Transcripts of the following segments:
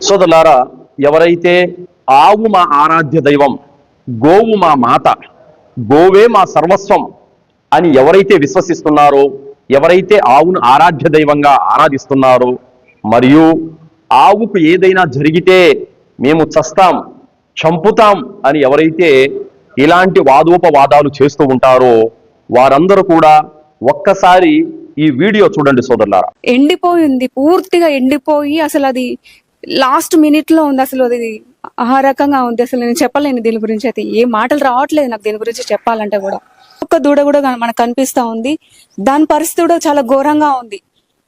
సోదరులారా ఎవరైతే ఆవు మా ఆరాధ్య దైవం గోవు మా మాత గోవే మా సర్వస్వం అని ఎవరైతే విశ్వసిస్తున్నారో ఎవరైతే ఆవును ఆరాధ్య దైవంగా ఆరాధిస్తున్నారో మరియు ఆవుకు ఏదైనా జరిగితే మేము చస్తాం చంపుతాం అని ఎవరైతే ఇలాంటి వాదోపవాదాలు చేస్తూ ఉంటారో వారందరూ కూడా ఒక్కసారి ఈ వీడియో చూడండి సోదరులారా. ఎండిపోయింది పూర్తిగా ఎండిపోయి అసలు అది లాస్ట్ మినిట్లో ఉంది అసలు అది. ఆ రకంగా ఉంది అసలు. నేను చెప్పలేను దీని గురించి అయితే. ఏ మాటలు రావట్లేదు నాకు దీని గురించి చెప్పాలంటే కూడా. ఒక్క దూడ కూడా మనకు కనిపిస్తా ఉంది. దాని పరిస్థితి కూడా చాలా ఘోరంగా ఉంది.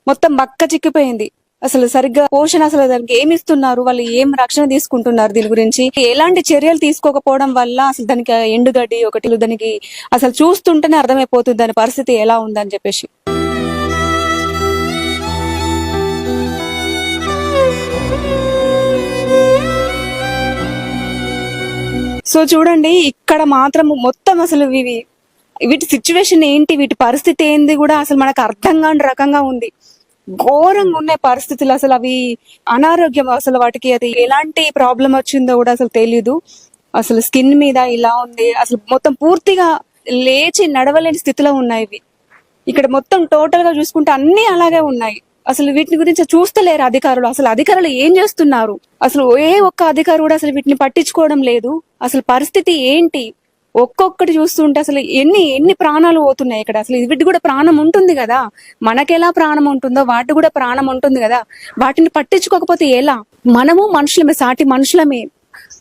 మొత్తం బక్క చిక్కిపోయింది. అసలు సరిగ్గా పోషణ అసలు దానికి ఏమి ఇస్తున్నారు? వాళ్ళు ఏం రక్షణ తీసుకుంటున్నారు దీని గురించి? ఎలాంటి చర్యలు తీసుకోకపోవడం వల్ల అసలు దానికి ఎండుగడ్డి ఒకటి దానికి అసలు చూస్తుంటేనే అర్థమైపోతుంది దాని పరిస్థితి ఎలా ఉందని చెప్పేసి. సో చూడండి ఇక్కడ మాత్రం మొత్తం అసలు ఇవి వీటి సిచ్యువేషన్ ఏంటి? వీటి పరిస్థితి ఏంది కూడా అసలు మనకు అర్థం కాని రకంగా ఉంది. ఘోరంగా ఉన్నాయి పరిస్థితులు అసలు అవి అనారోగ్యం అసలు వాటికి అది ఎలాంటి ప్రాబ్లం వచ్చిందో కూడా అసలు తెలీదు. అసలు స్కిన్ మీద ఇలా ఉంది. అసలు మొత్తం పూర్తిగా లేచి నడవలేని స్థితిలో ఉన్నాయి ఇవి. ఇక్కడ మొత్తం టోటల్గా చూసుకుంటే అన్ని అలాగే ఉన్నాయి. అసలు వీటిని గురించి చూస్తలేరు అధికారులు. అసలు అధికారులు ఏం చేస్తున్నారు? అసలు ఏ ఒక్క అధికారు కూడా అసలు వీటిని పట్టించుకోవడం లేదు. అసలు పరిస్థితి ఏంటి? ఒక్కొక్కటి చూస్తుంటే అసలు ఎన్ని ఎన్ని ప్రాణాలు పోతున్నాయి ఇక్కడ? అసలు వీటి కూడా ప్రాణం ఉంటుంది కదా? మనకెలా ప్రాణం ఉంటుందో వాటి కూడా ప్రాణం ఉంటుంది కదా? వాటిని పట్టించుకోకపోతే ఎలా? మనము మనుషులమే సాటి మనుషులమే.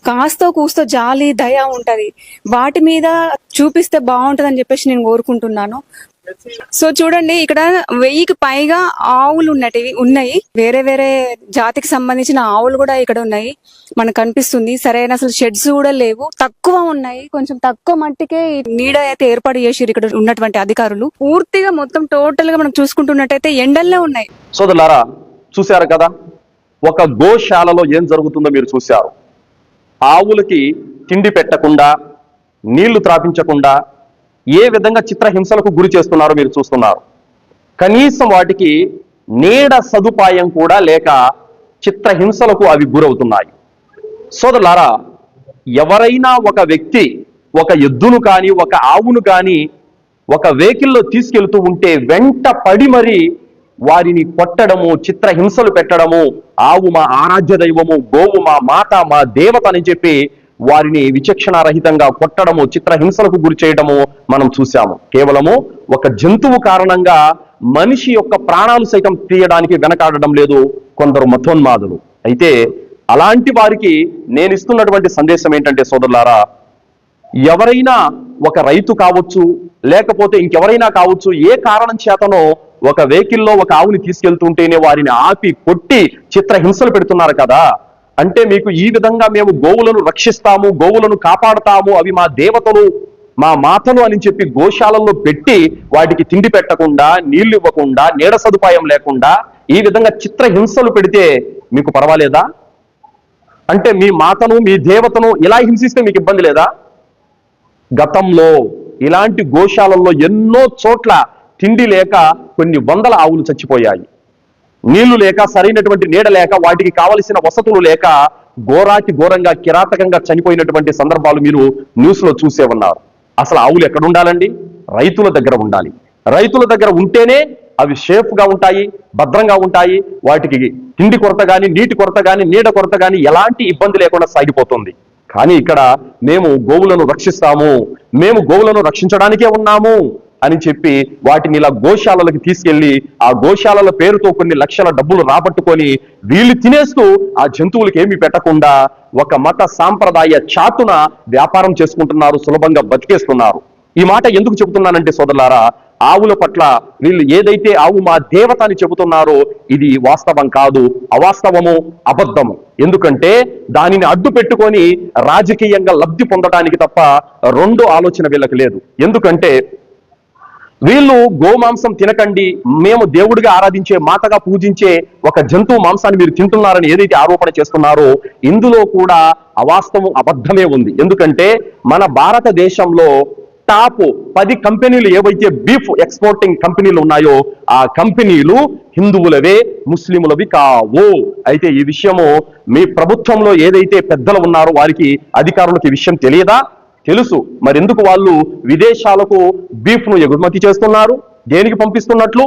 కాస్తో కూస్తో జాలి దయ ఉంటది. వాటి మీద చూపిస్తే బాగుంటది అని చెప్పేసి నేను కోరుకుంటున్నాను. సో చూడండి ఇక్కడ వెయ్యికి పైగా ఆవులు ఉన్నటివి ఉన్నాయి. వేరే వేరే జాతికి సంబంధించిన ఆవులు కూడా ఇక్కడ ఉన్నాయి. మనకు కనిపిస్తుంది సరైన అసలు షెడ్స్ కూడా లేవు. తక్కువ ఉన్నాయి. కొంచెం తక్కువ మట్టికే నీడ అయితే ఏర్పాటు చేసిరు ఇక్కడ ఉన్నటువంటి అధికారులు. పూర్తిగా మొత్తం టోటల్గా మనం చూసుకుంటున్నట్టయితే ఎండల్లో ఉన్నాయి. సోదరులారా చూశారు కదా? ఒక గోశాలలో ఏం జరుగుతుందో మీరు చూశారు. ఆవులకి తిండి పెట్టకుండా నీళ్ళు త్రాపించకుండా ఏ విధంగా చిత్రహింసలకు గురి చేస్తున్నారో మీరు చూస్తున్నారు. కనీసం వాటికి నీడ సదుపాయం కూడా లేక చిత్రహింసలకు అవి గురవుతున్నాయి. సోదరులారా ఎవరైనా ఒక వ్యక్తి ఒక ఎద్దును కానీ ఒక ఆవును కానీ ఒక వెహికల్లో తీసుకెళ్తూ ఉంటే వెంట పడి మరి వారిని కొట్టడము చిత్రహింసలు పెట్టడము ఆవు మా ఆరాధ్య దైవము గోవు మా మాత మా దేవత అని చెప్పి వారిని విచక్షణారహితంగా కొట్టడము చిత్రహింసలకు గురి చేయడము మనం చూసాము కేవలము ఒక జంతువు కారణంగా మనిషి యొక్క ప్రాణాలు సైతం తీయడానికి వెనకాడడం లేదు కొందరు మతోన్మాదులు. అయితే అలాంటి వారికి నేను ఇస్తున్నటువంటి సందేశం ఏంటంటే సోదరులారా ఎవరైనా ఒక రైతు కావచ్చు లేకపోతే ఇంకెవరైనా కావచ్చు ఏ కారణం చేతనో ఒక వెహికల్లో ఒక ఆవుని తీసుకెళ్తుంటేనే వారిని ఆపి కొట్టి చిత్రహింసలు పెడుతున్నారు కదా. అంటే మీకు ఈ విధంగా మేము గోవులను రక్షిస్తాము గోవులను కాపాడతాము అవి మా దేవతలు మా మాతలు అని చెప్పి గోశాలల్లో పెట్టి వాటికి తిండి పెట్టకుండా నీళ్ళు ఇవ్వకుండా నీడ సదుపాయం లేకుండా ఈ విధంగా చిత్రహింసలు పెడితే మీకు పర్వాలేదా? అంటే మీ మాతను మీ దేవతను ఇలా హింసిస్తే మీకు ఇబ్బంది లేదా? గతంలో ఇలాంటి గోశాలల్లో ఎన్నో చోట్ల తిండి లేక కొన్ని వందల ఆవులు చచ్చిపోయాయి. నీళ్ళు లేక సరైనటువంటి నీడ లేక వాటికి కావలసిన వసతులు లేక ఘోరాకి ఘోరంగా కిరాతకంగా చనిపోయినటువంటి సందర్భాలు మీరు న్యూస్లో చూసే ఉన్నారు. అసలు ఆవులు ఎక్కడ ఉండాలండి? రైతుల దగ్గర ఉండాలి. రైతుల దగ్గర ఉంటేనే అవి సేఫ్గా ఉంటాయి భద్రంగా ఉంటాయి వాటికి తిండి కొరత గాని నీటి కొరత గాని నీడ కొరత గాని ఎలాంటి ఇబ్బంది లేకుండా సాగిపోతుంది. కానీ ఇక్కడ మేము గోవులను రక్షిస్తాము. మేము గోవులను రక్షించడానికే ఉన్నాము. అని చెప్పి వాటిని ఇలా గోశాలలకు తీసుకెళ్ళి ఆ గోశాలల పేరుతో కొన్ని లక్షల డబ్బులు రాబట్టుకొని వీళ్ళు తినేస్తూ ఆ జంతువులకు ఏమి పెట్టకుండా ఒక మత సాంప్రదాయ చాటున వ్యాపారం చేసుకుంటున్నారు సులభంగా బతికేస్తున్నారు. ఈ మాట ఎందుకు చెబుతున్నానంటే సోదరులారా ఆవుల పట్ల వీళ్ళు ఏదైతే ఆవు మా దేవత అని చెబుతున్నారో ఇది వాస్తవం కాదు అవాస్తవము అబద్ధము. ఎందుకంటే దానిని అడ్డు పెట్టుకొని రాజకీయంగా లబ్ధి పొందడానికి తప్ప రెండు ఆలోచన వీళ్ళకి లేదు. ఎందుకంటే వీళ్ళు గోమాంసం తినకండి మేము దేవుడిగా ఆరాధించే మాతగా పూజించే ఒక జంతువు మాంసాన్ని మీరు తింటున్నారని ఏదైతే ఆరోపణ చేస్తున్నారో ఇందులో కూడా అవాస్తవం అబద్ధమే ఉంది. ఎందుకంటే మన భారతదేశంలో టాప్ పది కంపెనీలు ఏవైతే బీఫ్ ఎక్స్పోర్టింగ్ కంపెనీలు ఉన్నాయో ఆ కంపెనీలు హిందువులవే ముస్లిములవి కావు. అయితే ఈ విషయము మీ ప్రభుత్వంలో ఏదైతే పెద్దలు ఉన్నారో వారికి అధికారులకు ఈ విషయం తెలియదా? తెలుసు. మరెందుకు వాళ్ళు విదేశాలకు బీఫ్ను ఎగుమతి చేస్తున్నారు? దేనికి పంపిస్తున్నట్లు?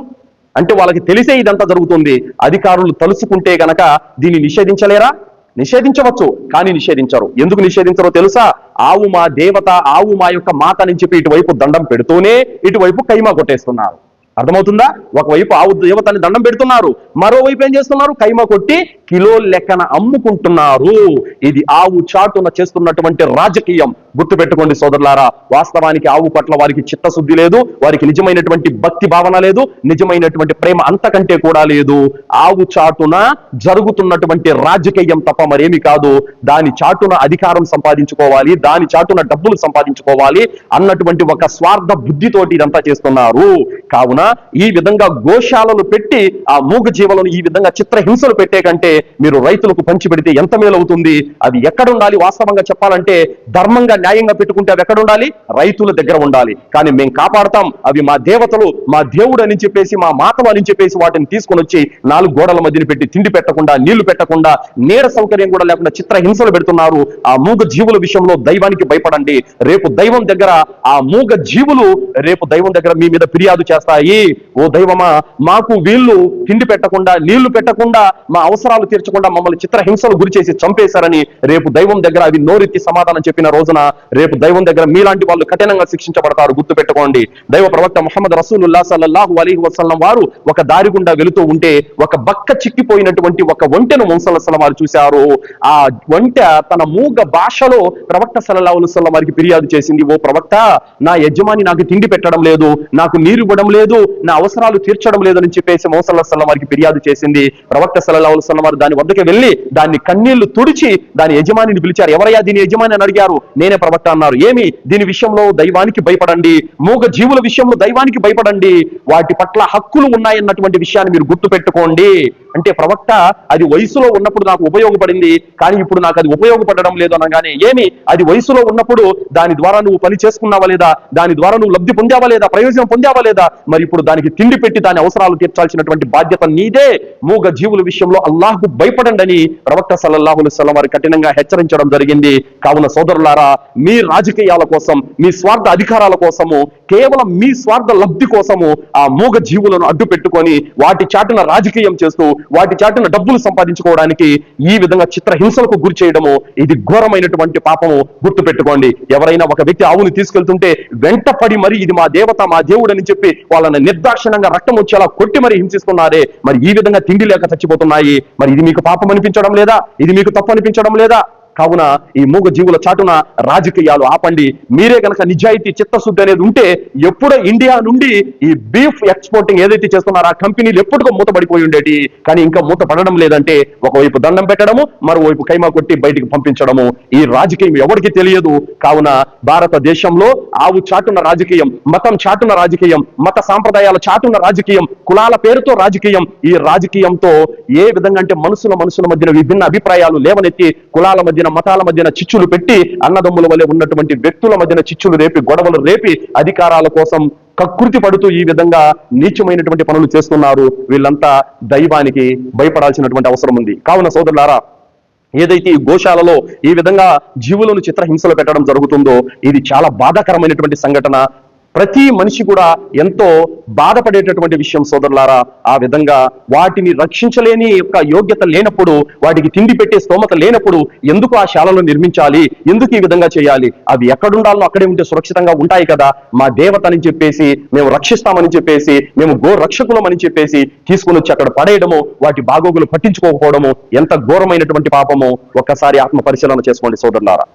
అంటే వాళ్ళకి తెలిసే ఇదంతా జరుగుతుంది. అధికారులు తలుసుకుంటే గనక దీన్ని నిషేధించలేరా? నిషేధించవచ్చు కానీ నిషేధించరు. ఎందుకు నిషేధించరో తెలుసా? ఆవు మా దేవత ఆవు మా యొక్క మాత అని చెప్పి ఇటువైపు దండం పెడుతూనే ఇటువైపు కైమా కొట్టేస్తున్నారు. అర్థమవుతుందా? ఒకవైపు ఆవు దేవతని దండం పెడుతున్నారు మరోవైపు ఏం చేస్తున్నారు? కైమ కొట్టి కిలో లెక్కన అమ్ముకుంటున్నారు. ఇది ఆవు చాటున చేస్తున్నటువంటి రాజకీయం. గుర్తుపెట్టుకోండి సోదరులారా వాస్తవానికి ఆవు పట్ల వారికి చిత్తశుద్ధి లేదు వారికి నిజమైనటువంటి భక్తి భావన లేదు నిజమైనటువంటి ప్రేమ అంతకంటే కూడా లేదు. ఆవు చాటున జరుగుతున్నటువంటి రాజకీయం తప్ప మరేమి కాదు. దాని చాటున అధికారం సంపాదించుకోవాలి దాని చాటున డబ్బులు సంపాదించుకోవాలి అన్నటువంటి ఒక స్వార్థ బుద్ధితోటి ఇదంతా చేస్తున్నారు. కావున ఈ విధంగా గోశాలలు పెట్టి ఆ మూగ జీవులను ఈ విధంగా చిత్రహింసలు పెట్టే కంటే మీరు రైతులకు పంచి పెడితే ఎంత మేలవుతుంది? అది ఎక్కడ ఉండాలి వాస్తవంగా చెప్పాలంటే ధర్మంగా న్యాయంగా పెట్టుకుంటే అవి ఎక్కడ ఉండాలి రైతుల దగ్గర ఉండాలి. కానీ మేము కాపాడతాం. అవి మా దేవతలు మా దేవుడు అని చెప్పేసి మా మాతలు అని చెప్పేసి వాటిని తీసుకొని వచ్చి నాలుగు గోడల మధ్యన పెట్టి తిండి పెట్టకుండా నీళ్ళు పెట్టకుండా నీడ సౌకర్యం కూడా లేకుండా చిత్రహింసలు పెడుతున్నారు. ఆ మూగ జీవుల విషయంలో దైవానికి భయపడండి. రేపు దైవం దగ్గర ఆ మూగ జీవులు రేపు దైవం దగ్గర మీ మీద ఫిర్యాదు చేస్తాయి. ఓ దైవమా మాకు వీళ్ళు తిండి పెట్టకుండా నీళ్ళు పెట్టకుండా మా అవసరాలు తీర్చకుండా మమ్మల్ని చిత్రహింసలు గురి చేసి చంపేశారని రేపు దైవం దగ్గర అవి నోరెత్తి సమాధానం చెప్పిన రోజున రేపు దైవం దగ్గర మీలాంటి వాళ్ళు కఠినంగా శిక్షించబడతారు. గుర్తు పెట్టుకోండి. దైవ ప్రవక్త మొహమ్మద్ రసూలుల్లా సల్లాహు అలీహి వసలం వారు ఒక దారి గుండా వెళుతూ ఉంటే ఒక బక్క చిక్కిపోయినటువంటి ఒక ఒంటెను ముసలసలం వారు చూశారు. ఆ ఒంటె తన మూగ భాషలో ప్రవక్త సల్లల్లాహు అలైహి వారికి ఫిర్యాదు చేసింది. ఓ ప్రవక్త నా యజమాని నాకు తిండి పెట్టడం లేదు నాకు నీరు ఇవ్వడం లేదు నా అవసరాలు తీర్చడం లేదని చెప్పేసి మోసల్లా సల్లం వారికి ఫిర్యాదు చేసింది. ప్రవక్త సల్లల్లాహు అలైహి వారు దాని వద్దకు వెళ్ళి దాన్ని కన్నీళ్ళు తుడిచి దాని యజమానిని పిలిచారు. ఎవరయ్యా దీని యజమాని అని అడిగారు. నేనే ప్రవక్త అన్నారు. ఏమి? దీని విషయంలో దైవానికి భయపడండి. మూగ జీవుల విషయంలో దైవానికి భయపడండి. వాటి పట్ల హక్కులు ఉన్నాయన్నటువంటి విషయాన్ని మీరు గుర్తు పెట్టుకోండి. అంటే ప్రవక్త అది వయసులో ఉన్నప్పుడు నాకు ఉపయోగపడింది కానీ ఇప్పుడు నాకు అది ఉపయోగపడడం లేదు అనగానే ఏమి? అది వయసులో ఉన్నప్పుడు దాని ద్వారా నువ్వు పని చేసుకున్నావా లేదా? దాని ద్వారా నువ్వు లబ్ధి పొందావా లేదా? ప్రయోజనం పొందావా లేదా? మరి ఇప్పుడు దానికి తిండి పెట్టి దాని అవసరాలు తీర్చాల్సినటువంటి బాధ్యత నీదే. మూగ జీవుల విషయంలో అల్లాహకు భయపడండి అని ప్రవక్త సల్లల్లాహులు అలైహి వారు కఠినంగా హెచ్చరించడం జరిగింది. కావున సోదరులారా మీ రాజకీయాల కోసం మీ స్వార్థ అధికారాల కోసము కేవలం మీ స్వార్థ లబ్ధి కోసము ఆ మూగ జీవులను అడ్డు పెట్టుకొని వాటి చాటున రాజకీయం చేస్తూ వాటి చాటున డబ్బులు సంపాదించుకోవడానికి ఈ విధంగా చిత్రహింసలకు గురి చేయడము ఇది ఘోరమైనటువంటి పాపము. గుర్తు పెట్టుకోండి ఎవరైనా ఒక వ్యక్తి ఆవుని తీసుకెళ్తుంటే వెంటపడి మరి ఇది మా దేవత మా దేవుడు అని చెప్పి వాళ్ళని నిర్దాక్షిణంగా రక్తం వచ్చేలా కొట్టి మరి హింసిస్తున్నారే. మరి ఈ విధంగా తిండి లేక చచ్చిపోతున్నాయి. మరి ఇది మీకు పాపం అనిపించడం లేదా? ఇది మీకు తప్పు అనిపించడం లేదా? కావున ఈ మూగ జీవుల చాటున రాజకీయాలు ఆపండి. మీరే గనక నిజాయితీ చిత్తశుద్ధి అనేది ఉంటే ఎప్పుడో ఇండియా నుండి ఈ బీఫ్ ఎక్స్పోర్టింగ్ ఏదైతే చేస్తున్నారో ఆ కంపెనీలు ఎప్పటికో మూతపడిపోయి ఉండేటి. కానీ ఇంకా మూత పడడం లేదంటే ఒకవైపు దండం పెట్టడము మరోవైపు కైమా కొట్టి బయటికి పంపించడము. ఈ రాజకీయం ఎవరికి తెలియదు. కావున భారతదేశంలో ఆవు చాటున రాజకీయం మతం చాటున రాజకీయం మత సాంప్రదాయాల చాటున రాజకీయం కులాల పేరుతో రాజకీయం ఈ రాజకీయంతో ఏ విధంగా అంటే మనుషుల మనుషుల మధ్యన విభిన్న అభిప్రాయాలు లేవనెత్తి కులాల మధ్యన మతాల మధ్యన చిచ్చులు పెట్టి అన్నదమ్ముల వలె ఉన్నటువంటి వ్యక్తుల మధ్యన చిచ్చులు రేపి గొడవలు రేపి అధికారాల కోసం కకృతి పడుతూ ఈ విధంగా నీచమైనటువంటి పనులు చేస్తున్నారు. వీళ్ళంతా దైవానికి భయపడాల్సినటువంటి అవసరం ఉంది. కావున సోదరులారా ఏదైతే ఈ గోశాలలో ఈ విధంగా జీవులను చిత్రహింసలు పెట్టడం జరుగుతుందో ఇది చాలా బాధాకరమైనటువంటి సంఘటన. ప్రతి మనిషి కూడా ఎంతో బాధపడేటటువంటి విషయం సోదరులారా ఆ విధంగా వాటిని రక్షించలేని యొక్క యోగ్యత లేనప్పుడు వాటికి తిండి పెట్టే స్తోమత లేనప్పుడు ఎందుకు ఆ శాలను నిర్మించాలి? ఎందుకు ఈ విధంగా చేయాలి? అవి ఎక్కడుండాలో అక్కడే ఉంటే సురక్షితంగా ఉంటాయి కదా. మా దేవత అని చెప్పేసి మేము రక్షిస్తామని చెప్పేసి మేము గో రక్షకులం అని చెప్పేసి తీసుకుని వచ్చి అక్కడ పడేయడము వాటి బాగోగులు పట్టించుకోకపోవడము ఎంత ఘోరమైనటువంటి పాపము. ఒక్కసారి ఆత్మ పరిశీలన చేసుకోండి సోదరులారా.